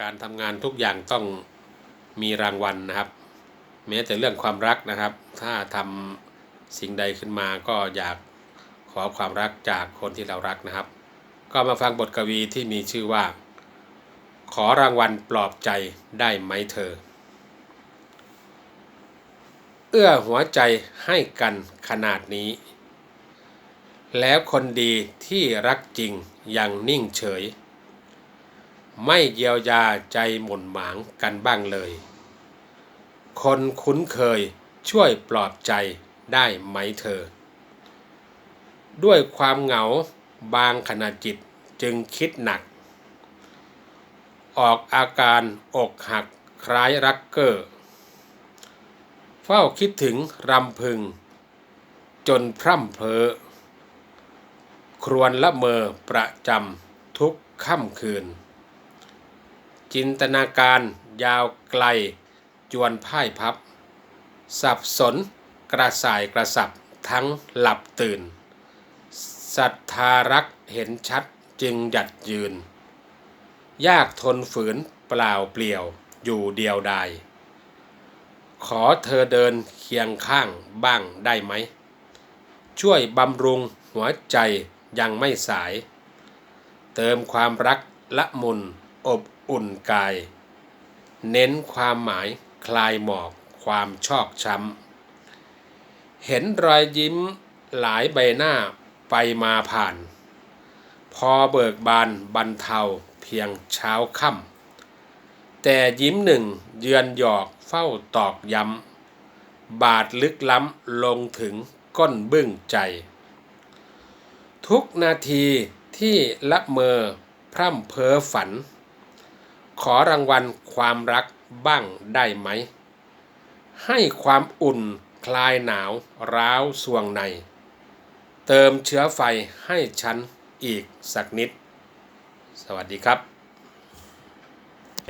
การทำงานทุกอย่างต้องมีรางวัลนะครับ แม้แต่เรื่องความรักนะครับ ถ้าทำสิ่งใดขึ้นมาก็อยากขอความรักจากคนที่เรารักนะครับ ก็มาฟังบทกวีที่มีชื่อว่า ขอรางวัลปลอบใจได้ไหมเธอ เอื้อหัวใจให้กันขนาดนี้ แล้วคนดีที่รักจริงยังนิ่งเฉย ไม่เยียวยาใจหม่นหมางกันบ้างเลย คนคุ้นเคยช่วยปลอบใจได้ไหมเธอ ด้วยความเหงาบางขณะจิตจึงคิดหนัก ออกอาการอกหักคล้ายรักเกอร์ เฝ้าคิดถึงรำพึง จนพร่ำเพอครวญละเมอประจำทุกค่ำคืน จินตนาการยาวไกล จวนพ่ายพับ สับสน กระสายกระสับทั้งหลับตื่นศรัทธารักเห็นชัดจึงหยัดยืน ยากทนฝืนเปล่าเปลี่ยวอยู่เดียวดาย ขอเธอเดินเคียงข้างบ้างได้ไหม ช่วยบำรุงหัวใจยังไม่สาย เติมความรักละมุนอบ อุ่นกาย เน้นความหมายคลายหมอกความชอกช้ำ เห็นรอยยิ้มหลายใบหน้าไปมาผ่าน พอเบิกบานบรรเทาเพียงเช้าค่ำแต่ยิ้มหนึ่งเยือนหยอกเฝ้าตอกย้ำ บาดลึกล้ำลงถึงก้นบึ้งใจ ทุกนาทีที่ละเมอพร่ำเพ้อฝัน ขอรางวัลความรักบ้างได้ไหม ให้ความอุ่นคลายหนาวร้าวสวงใน เติมเชื้อไฟให้ฉันอีกสักนิด สวัสดีครับ